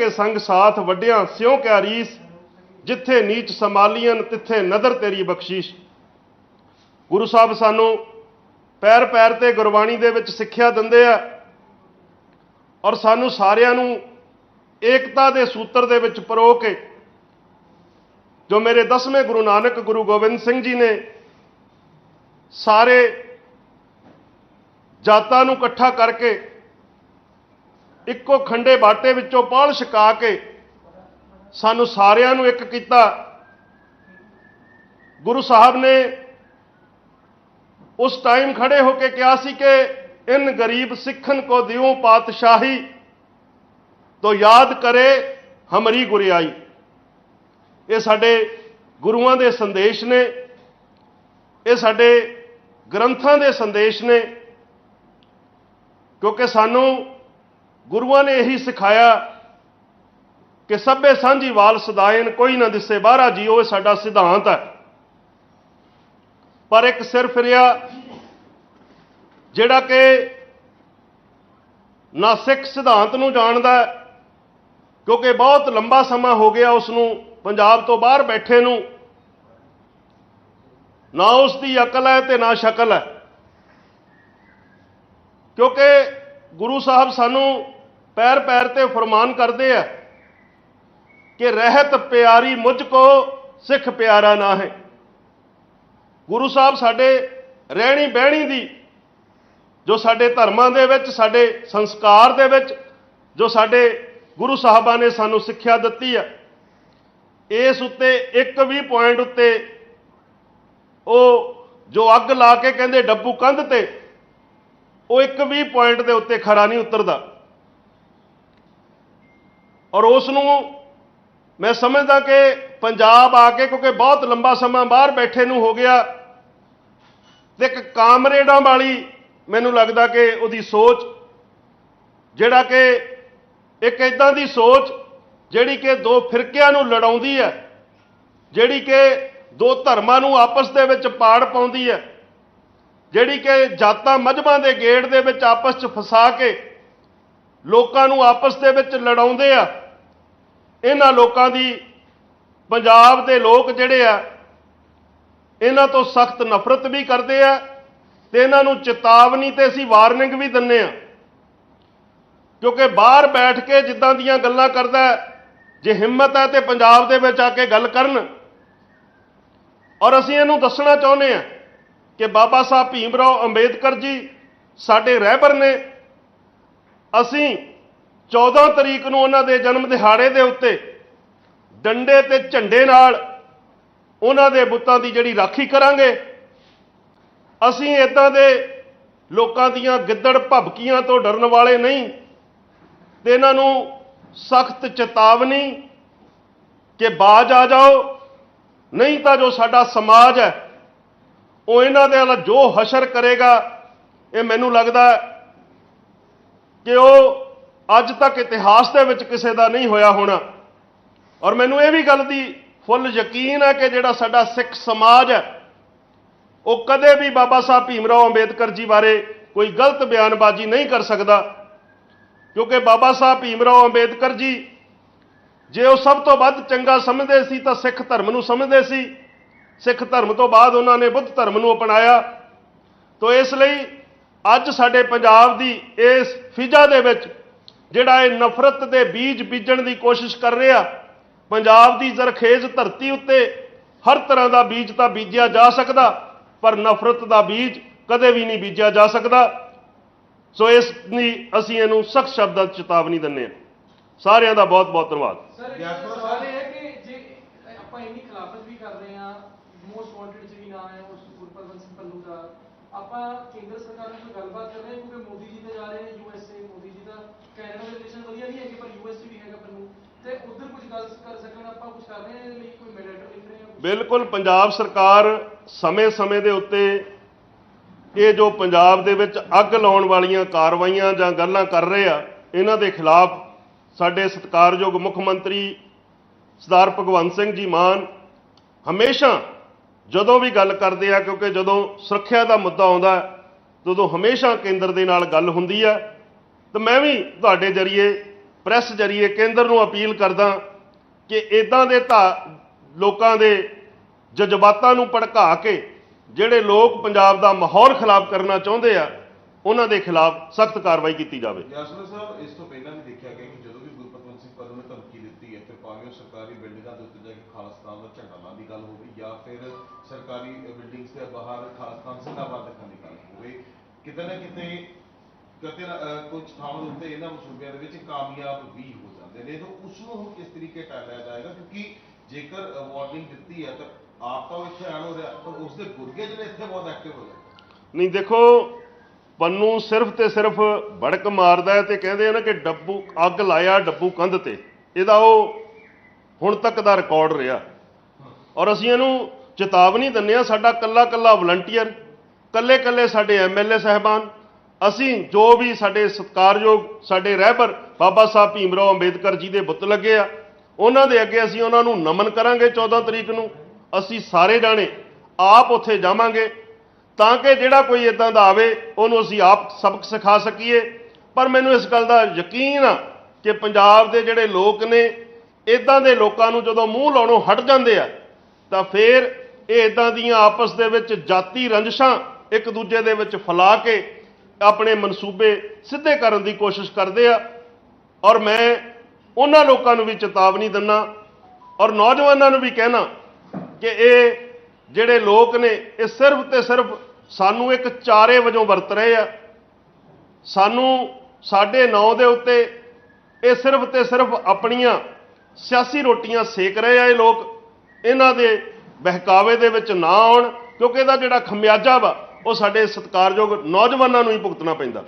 ਕੇ ਸੰਗ ਸਾਥ ਵੱਡਿਆਂ ਸਿਉ ਕਿਆ ਰੀਸ, ਜਿੱਥੇ ਨੀਚ ਸੰਭਾਲੀਆਂ ਤਿੱਥੇ ਨਦਰ ਤੇਰੀ ਬਖਸ਼ੀਸ਼। ਗੁਰੂ ਸਾਹਿਬ ਸਾਨੂੰ ਪੈਰ ਪੈਰ ਤੇ ਗੁਰਬਾਣੀ ਦੇ ਵਿੱਚ ਸਿੱਖਿਆ ਦਿੰਦੇ ਆ ਔਰ ਸਾਨੂੰ ਸਾਰਿਆਂ ਨੂੰ ਏਕਤਾ ਦੇ ਸੂਤਰ ਦੇ ਵਿੱਚ ਪਰੋ ਕੇ ਜੋ ਮੇਰੇ ਦਸਵੇਂ ਗੁਰੂ ਨਾਨਕ ਗੁਰੂ ਗੋਬਿੰਦ ਸਿੰਘ ਜੀ ਨੇ ਸਾਰੇ ਜਾਤਾਂ ਨੂੰ ਇਕੱਠਾ ਕਰਕੇ ਇੱਕੋ ਖੰਡੇ ਬਾਟੇ ਵਿੱਚੋਂ ਪਾਲ ਛਕਾ ਕੇ ਸਾਨੂੰ ਸਾਰਿਆਂ ਨੂੰ ਇੱਕ ਕੀਤਾ। ਗੁਰੂ ਸਾਹਿਬ ਨੇ ਉਸ ਟਾਈਮ ਖੜੇ ਹੋ ਕੇ ਕਿਹਾ ਸੀ ਕਿ ਇਨ ਗਰੀਬ ਸਿੱਖਨ ਕੋ ਦਿਓ ਪਾਤਸ਼ਾਹੀ, ਤੋ ਯਾਦ ਕਰੇ ਹਮਰੀ ਗੁਰਿਆਈ। ਇਹ ਸਾਡੇ ਗੁਰੂਆਂ ਦੇ ਸੰਦੇਸ਼ ਨੇ, ਇਹ ਸਾਡੇ ਗ੍ਰੰਥਾਂ ਦੇ ਸੰਦੇਸ਼ ਨੇ, ਕਿਉਂਕਿ ਸਾਨੂੰ ਗੁਰੂਆਂ ਨੇ ਇਹੀ ਸਿਖਾਇਆ ਕਿ ਸਭੇ ਸਾਂਝੀ ਵਾਲ ਸਦਾਇਨ, ਕੋਈ ਨਾ ਦਿਸੇ ਬਾਹਰਾ ਜੀਓ, ਇਹ ਸਾਡਾ ਸਿਧਾਂਤ ਹੈ। ਪਰ ਇੱਕ ਸਿਰ ਫਿਰਿਆ ਜਿਹੜਾ ਕਿ ਨਾ ਸਿੱਖ ਸਿਧਾਂਤ ਨੂੰ ਜਾਣਦਾ ਕਿਉਂਕਿ ਬਹੁਤ ਲੰਬਾ ਸਮਾਂ ਹੋ ਗਿਆ ਉਸ ਨੂੰ, ਪੰਜਾਬ ਤੋਂ ਬਾਹਰ ਬੈਠੇ ਨੂੰ। ਨਾ ਉਸ ਦੀ ਅਕਲ ਹੈ ਤੇ ਨਾ ਸ਼ਕਲ ਹੈ। ਕਿਉਂਕਿ ਗੁਰੂ ਸਾਹਿਬ ਸਾਨੂੰ ਪੈਰ ਪੈਰ ਤੇ ਫਰਮਾਨ ਕਰਦੇ ਆ ਕਿ ਰਹਿਤ ਪਿਆਰੀ ਮੁਝ ਕੋ, ਸਿੱਖ ਪਿਆਰਾ ਨਾ ਹੈ ਗੁਰੂ ਸਾਹਿਬ ਸਾਡੇ ਰਹਿਣੀ ਬਹਿਣੀ ਦੀ, ਜੋ ਸਾਡੇ ਧਰਮਾਂ ਦੇ ਵਿੱਚ, ਸਾਡੇ ਸੰਸਕਾਰ ਦੇ ਵਿੱਚ, ਜੋ ਸਾਡੇ ਗੁਰੂ ਸਾਹਿਬਾਂ ਨੇ ਸਾਨੂੰ ਸਿੱਖਿਆ ਦਿੱਤੀ ਆ, ਇਸ ਉੱਤੇ ਇੱਕ ਵੀ ਪੁਆਇੰਟ ਉੱਤੇ ਉਹ ਜੋ ਅੱਗ ਲਾ ਕੇ ਕਹਿੰਦੇ ਡੱਬੂ ਕੰਧ ਤੇ, ਉਹ ਇੱਕ ਵੀ ਪੁਆਇੰਟ ਦੇ ਉੱਤੇ ਖੜਾ ਨਹੀਂ ਉਤਰਦਾ। ਔਰ ਉਸ ਨੂੰ ਮੈਂ ਸਮਝਦਾ ਕਿ ਪੰਜਾਬ ਆ ਕੇ, ਕਿਉਂਕਿ ਬਹੁਤ ਲੰਬਾ ਸਮਾਂ ਬਾਹਰ ਬੈਠੇ ਨੂੰ ਹੋ ਗਿਆ, ਤੇ ਇੱਕ ਕਾਮਰੇਡਾਂ ਵਾਲੀ ਮੈਨੂੰ ਲੱਗਦਾ ਕਿ ਉਹਦੀ ਸੋਚ, ਜਿਹੜਾ ਕਿ ਇੱਕ ਇਦਾਂ ਦੀ ਸੋਚ ਜਿਹੜੀ ਕਿ ਦੋ ਫਿਰਕਿਆਂ ਨੂੰ ਲੜਾਉਂਦੀ ਹੈ, ਜਿਹੜੀ ਕਿ ਦੋ ਧਰਮਾਂ ਨੂੰ ਆਪਸ ਦੇ ਵਿੱਚ ਪਾੜ ਪਾਉਂਦੀ ਹੈ, ਜਿਹੜੀ ਕਿ ਜਾਤਾਂ ਮਜਬਾਂ ਦੇ ਗੇੜ ਦੇ ਵਿੱਚ ਆਪਸ 'ਚ ਫਸਾ ਕੇ ਲੋਕਾਂ ਨੂੰ ਆਪਸ ਦੇ ਵਿੱਚ ਲੜਾਉਂਦੇ ਆ ਇਹਨਾਂ ਲੋਕਾਂ ਦੀ, ਪੰਜਾਬ ਦੇ ਲੋਕ ਜਿਹੜੇ ਆ, ਇਹਨਾਂ ਤੋਂ ਸਖਤ ਨਫ਼ਰਤ ਵੀ ਕਰਦੇ ਆ ਤੇ ਇਹਨਾਂ ਨੂੰ ਚੇਤਾਵਨੀ ਤੇ ਅਸੀਂ ਵਾਰਨਿੰਗ ਵੀ ਦਿੰਨੇ ਆ। ਕਿਉਂਕਿ ਬਾਹਰ ਬੈਠ ਕੇ ਜਿੱਦਾਂ ਦੀਆਂ ਗੱਲਾਂ ਕਰਦਾ ਜੇ ਹਿੰਮਤ ਹੈ ਤੇ ਪੰਜਾਬ ਦੇ ਵਿੱਚ ਆ ਕੇ ਗੱਲ ਕਰਨ। ਔਰ ਅਸੀਂ ਇਹਨੂੰ ਦੱਸਣਾ ਚਾਹੁੰਦੇ ਆ ਕਿ ਬਾਬਾ ਸਾਹਿਬ ਭੀਮ ਰਾਓ ਅੰਬੇਦਕਰ ਜੀ ਸਾਡੇ ਰਹਿਬਰ ਨੇ। ਅਸੀਂ 14 ਤਰੀਕ ਨੂੰ ਉਹਨਾਂ ਦੇ ਜਨਮ ਦਿਹਾੜੇ ਦੇ ਉੱਤੇ ਡੰਡੇ ਤੇ ਝੰਡੇ ਨਾਲ ਉਹਨਾਂ ਦੇ ਬੁੱਤਾਂ ਦੀ ਜਿਹੜੀ ਰਾਖੀ ਕਰਾਂਗੇ। ਅਸੀਂ ਇਦਾਂ ਦੇ ਲੋਕਾਂ ਦੀਆਂ ਗਿੱਦੜ ਭਬਕੀਆਂ ਤੋਂ ਡਰਨ ਵਾਲੇ ਨਹੀਂ ਤੇ ਇਹਨਾਂ ਨੂੰ ਸਖਤ ਚੇਤਾਵਨੀ ਕਿ ਬਾਜ ਆ ਜਾਓ, ਨਹੀਂ ਤਾਂ ਜੋ ਸਾਡਾ ਸਮਾਜ ਹੈ, ਉਹ ਇਹਨਾਂ ਦੇ ਨਾਲ ਜੋ ਹਸ਼ਰ ਕਰੇਗਾ, ਇਹ ਮੈਨੂੰ ਲੱਗਦਾ ਕਿ ਉਹ ਅੱਜ ਤੱਕ ਇਤਿਹਾਸ ਦੇ ਵਿੱਚ ਕਿਸੇ ਦਾ ਨਹੀਂ ਹੋਇਆ ਹੋਣਾ। ਔਰ ਮੈਨੂੰ ਇਹ ਵੀ ਗੱਲ ਦੀ ਫੁੱਲ ਯਕੀਨ ਹੈ ਕਿ ਜਿਹੜਾ ਸਾਡਾ ਸਿੱਖ ਸਮਾਜ ਹੈ, ਉਹ ਕਦੇ ਵੀ ਬਾਬਾ ਸਾਹਿਬ ਭੀਮ ਰਾਓ ਅੰਬੇਦਕਰ ਜੀ ਬਾਰੇ ਕੋਈ ਗਲਤ ਬਿਆਨਬਾਜ਼ੀ ਨਹੀਂ ਕਰ ਸਕਦਾ, ਕਿਉਂਕਿ ਬਾਬਾ ਸਾਹਿਬ ਭੀਮ ਰਾਓ ਅੰਬੇਦਕਰ ਜੀ, ਜੇ ਉਹ ਸਭ ਤੋਂ ਵੱਧ ਚੰਗਾ ਸਮਝਦੇ ਸੀ ਤਾਂ ਸਿੱਖ ਧਰਮ ਨੂੰ ਸਮਝਦੇ ਸੀ। ਸਿੱਖ ਧਰਮ ਤੋਂ ਬਾਅਦ ਉਹਨਾਂ ਨੇ ਬੁੱਧ ਧਰਮ ਨੂੰ ਅਪਣਾਇਆ। ਤੋਂ ਇਸ ਲਈ ਅੱਜ ਸਾਡੇ ਪੰਜਾਬ ਦੀ ਇਸ ਫਿਜ਼ਾ ਦੇ ਵਿੱਚ ਜਿਹੜਾ ਇਹ ਨਫ਼ਰਤ ਦੇ ਬੀਜ ਬੀਜਣ ਦੀ ਕੋਸ਼ਿਸ਼ ਕਰ ਰਿਹਾ ਪੰਜਾਬ ਦੀ ਜ਼ਰਖੇਜ਼ ਧਰਤੀ ਉੱਤੇ ਹਰ ਤਰ੍ਹਾਂ ਦਾ ਬੀਜ ਤਾਂ ਬੀਜਿਆ ਜਾ ਸਕਦਾ ਪਰ ਨਫ਼ਰਤ ਦਾ ਬੀਜ ਕਦੇ ਵੀ ਨਹੀਂ ਬੀਜਿਆ ਜਾ ਸਕਦਾ। ਸੋ ਇਸ ਲਈ ਅਸੀਂ ਇਹਨੂੰ ਸਖਤ ਸ਼ਬਦਾਂ 'ਚ ਚੇਤਾਵਨੀ ਦਿੰਦੇ ਹਾਂ। ਸਾਰਿਆਂ ਦਾ ਬਹੁਤ ਬਹੁਤ ਧੰਨਵਾਦ। ਸਰ ਇੱਕ ਵਿਆਖਿਆ ਸਵਾਲ ਇਹ ਹੈ ਕਿ ਜੇ ਆਪਾਂ ਇੰਨੀ ਖਿਲਾਫਤ ਵੀ ਕਰ ਰਹੇ ਹਾਂ ਮੋਸਟ ਵਾਂਟਡ ਚ ਵੀ ਨਾ ਹੈ ਉਸ ਗੁਰਪ੍ਰਵੰਤ ਸਿੰਘ ਪੱਲੂ ਦਾ ਆਪਾਂ ਕੇਂਦਰ ਸਰਕਾਰ ਨਾਲ ਗੱਲਬਾਤ ਕਰ ਰਹੇ ਕਿਉਂਕਿ ਮੋਦੀ ਜੀ ਤੇ ਜਾ ਰਹੇ ਨੇ ਯੂਐਸਏ ਮੋਦੀ ਜੀ ਦਾ ਕੈਨੇਡਾ ਦੇ ਰਿਲੇਸ਼ਨ ਵਧੀਆ ਨਹੀਂ ਹੈਗੇ, ਪਰ ਯੂਐਸਏ ਵੀ ਹੈਗਾ ਪੱਲੂ ਤੇ ਉਧਰ ਕੁਝ ਗੱਲ ਕਰ ਸਕਣ, ਆਪਾਂ ਕੁਝ ਕਰ ਰਹੇ ਹਾਂ ਲਈ ਕੋਈ ਮੈਡੀਏਟਰ ਲਿਖ ਰਹੇ ਹਾਂ? ਬਿਲਕੁਲ, ਪੰਜਾਬ ਸਰਕਾਰ ਸਮੇਂ-ਸਮੇਂ ਦੇ ਉੱਤੇ ਇਹ ਜੋ ਪੰਜਾਬ ਦੇ ਵਿੱਚ ਅੱਗ ਲਾਉਣ ਵਾਲੀਆਂ ਕਾਰਵਾਈਆਂ ਜਾਂ ਗੱਲਾਂ ਕਰ ਰਹੇ ਆ, ਇਹਨਾਂ ਦੇ ਖਿਲਾਫ ਸਾਡੇ ਸਤਿਕਾਰਯੋਗ ਮੁੱਖ ਮੰਤਰੀ ਸਰਦਾਰ ਭਗਵੰਤ ਸਿੰਘ ਜੀ ਮਾਨ ਹਮੇਸ਼ਾ ਜਦੋਂ ਵੀ ਗੱਲ ਕਰਦੇ ਆ ਕਿਉਂਕਿ ਜਦੋਂ ਸੁਰੱਖਿਆ ਦਾ ਮੁੱਦਾ ਆਉਂਦਾ ਹੈ, ਉਦੋਂ ਹਮੇਸ਼ਾ ਕੇਂਦਰ ਦੇ ਨਾਲ ਗੱਲ ਹੁੰਦੀ ਹੈ ਤਾਂ ਮੈਂ ਵੀ ਤੁਹਾਡੇ ਜਰੀਏ ਪ੍ਰੈਸ ਜਰੀਏ ਕੇਂਦਰ ਨੂੰ ਅਪੀਲ ਕਰਦਾ ਕਿ ਇਦਾਂ ਦੇ ਧਾ ਲੋਕਾਂ ਦੇ ਜਜ਼ਬਾਤਾਂ ਨੂੰ ਭੜਕਾ ਕੇ ਜਿਹੜੇ ਲੋਕ ਪੰਜਾਬ ਦਾ ਮਾਹੌਲ ਖਰਾਬ ਕਰਨਾ ਚਾਹੁੰਦੇ ਆ ਉਹਨਾਂ ਦੇ ਖਿਲਾਫ ਸਖਤ ਕਾਰਵਾਈ ਕੀਤੀ ਜਾਵੇ। ਯਾਸਰ ਸਾਹਿਬ ਇਸ ਤੋਂ ਪਹਿਲਾਂ ਵੀ ਦੇਖਿਆ ਗਿਆ ਕਿ ਜਦੋਂ ਵੀ ਗੁਰਪਤਵੰਤ ਸਿੰਘ ਪੰਨੂ ਨੇ ਧਮਕੀ ਦਿੱਤੀ ਹੈ ਫਿਰ ਭਾਵੇਂ ਉਹ ਸਰਕਾਰੀ ਬਿਲਡਿੰਗਾਂ ਦੇ ਉੱਤੇ ਜਾ ਕੇ ਖਾਲਸਤਾਨ ਦਾ ਝੰਡਾ ਲਾਉਣ ਦੀ ਗੱਲ ਹੋਵੇ ਜਾਂ ਫਿਰ ਸਰਕਾਰੀ ਬਿਲਡਿੰਗਸ ਦੇ ਬਾਹਰ ਖਾਲਸਤਾਨ ਜ਼ਿੰਦਾਬਾਦ ਰੱਖਣ ਦੀ ਗੱਲ ਹੋਵੇ ਕਿਤੇ ਨਾ ਕਿਤੇ ਕਿਤੇ ਕੁਝ ਥਾਵਾਂ ਦੇ ਉੱਤੇ ਇਹਨਾਂ ਮਸੂਬਿਆਂ ਦੇ ਵਿੱਚ ਕਾਮਯਾਬ ਵੀ ਹੋ ਜਾਂਦੇ ਨੇ। ਤਾਂ ਉਸ ਨੂੰ ਹੁਣ ਕਿਸ ਤਰੀਕੇ ਟਾਲਿਆ ਜਾਏਗਾ? ਕਿਉਂਕਿ ਜੇਕਰ ਵਾਰਨਿੰਗ ਦਿੱਤੀ ਹੈ ਤਾਂ ਆਪ ਤਾਂ ਇੱਥੇ ਆਣ ਹੋ ਰਿਹਾ ਪਰ ਉਸ ਦੇ ਗੁਰਗੇ ਜਿਹੜੇ ਇੱਥੇ ਬਹੁਤ ਐਕਟਿਵ ਹੋ ਜਾਂਦੇ ਨਹੀਂ ਦੇਖੋ ਪੰਨੂ ਸਿਰਫ ਤੇ ਸਿਰਫ ਭੜਕ ਮਾਰਦਾ ਹੈ ਤੇ ਕਹਿੰਦੇ ਆ ਨਾ ਕਿ ਡੱਬੂ ਅੱਗ ਲਾਇਆ ਡੱਬੂ ਕੰਧ ਤੇ। ਇਹਦਾ ਉਹ ਹੁਣ ਤੱਕ ਦਾ ਰਿਕਾਰਡ ਰਿਹਾ। ਔਰ ਅਸੀਂ ਇਹਨੂੰ ਚੇਤਾਵਨੀ ਦਿੰਦੇ ਆ ਸਾਡਾ ਕੱਲਾ ਕੱਲਾ ਵਲੰਟੀਅਰ ਕੱਲੇ ਕੱਲੇ ਸਾਡੇ ਐਮਐਲਏ ਸਹਿਬਾਨ, ਅਸੀਂ ਜੋ ਵੀ ਸਾਡੇ ਸਤਿਕਾਰਯੋਗ, ਸਾਡੇ ਰਹਿਬਰ ਬਾਬਾ ਸਾਹਿਬ ਭੀਮਰਾਓ ਅੰਬੇਦਕਰ ਜੀ ਦੇ ਬੁੱਤ ਲੱਗੇ ਆ, ਉਹਨਾਂ ਦੇ ਅੱਗੇ ਅਸੀਂ ਉਹਨਾਂ ਨੂੰ ਨਮਨ ਕਰਾਂਗੇ 14 ਤਰੀਕ ਨੂੰ। ਅਸੀਂ ਸਾਰੇ ਜਾਣੇ ਆਪ ਉੱਥੇ ਜਾਵਾਂਗੇ। ਤਾਂ ਕਿ ਜਿਹੜਾ ਕੋਈ ਇਦਾਂ ਦਾ ਆਵੇ, ਉਹਨੂੰ ਅਸੀਂ ਆਪ ਸਬਕ ਸਿਖਾ ਸਕੀਏ। ਪਰ ਮੈਨੂੰ ਇਸ ਗੱਲ ਦਾ ਯਕੀਨ ਆ ਕਿ ਪੰਜਾਬ ਦੇ ਜਿਹੜੇ ਲੋਕ ਨੇ ਇਦਾਂ ਦੇ ਲੋਕਾਂ ਨੂੰ ਜਦੋਂ ਮੂੰਹ ਲਾਉਣੋਂ ਹਟ ਜਾਂਦੇ ਆ, ਤਾਂ ਫਿਰ ਇਹ ਇਦਾਂ ਦੀਆਂ ਆਪਸ ਦੇ ਵਿੱਚ ਜਾਤੀ ਰੰਜਸ਼ਾਂ ਇੱਕ ਦੂਜੇ ਦੇ ਵਿੱਚ ਫੈਲਾ ਕੇ ਆਪਣੇ ਮਨਸੂਬੇ ਸਿੱਧੇ ਕਰਨ ਦੀ ਕੋਸ਼ਿਸ਼ ਕਰਦੇ ਆ। ਔਰ ਮੈਂ ਉਹਨਾਂ ਲੋਕਾਂ ਨੂੰ ਵੀ ਚੇਤਾਵਨੀ ਦਿੰਨਾ, ਔਰ ਨੌਜਵਾਨਾਂ ਨੂੰ ਵੀ ਕਹਿਣਾ ਕਿ ਇਹ ਜਿਹੜੇ ਲੋਕ ਨੇ, ਇਹ ਸਿਰਫ ਤੇ ਸਿਰਫ ਸਾਨੂੰ ਇੱਕ ਚਾਰੇ ਵਜੋਂ ਵਰਤ ਰਹੇ ਆ। ਸਾਨੂੰ ਸਾਡੇ ਨਾਂ ਦੇ ਉੱਤੇ ਇਹ ਸਿਰਫ ਤੇ ਸਿਰਫ ਆਪਣੀਆਂ ਸਿਆਸੀ ਰੋਟੀਆਂ ਸੇਕ ਰਹੇ ਆ ਇਹ ਲੋਕ। ਇਹਨਾਂ ਦੇ ਬਹਿਕਾਵੇ ਦੇ ਵਿੱਚ ਨਾ ਆਉਣ, ਕਿਉਂਕਿ ਇਹਦਾ ਜਿਹੜਾ ਖਮਿਆਜਾ ਵਾ, ਉਹ ਸਾਡੇ ਸਤਿਕਾਰਯੋਗ ਨੌਜਵਾਨਾਂ ਨੂੰ ਹੀ ਭੁਗਤਣਾ ਪੈਂਦਾ।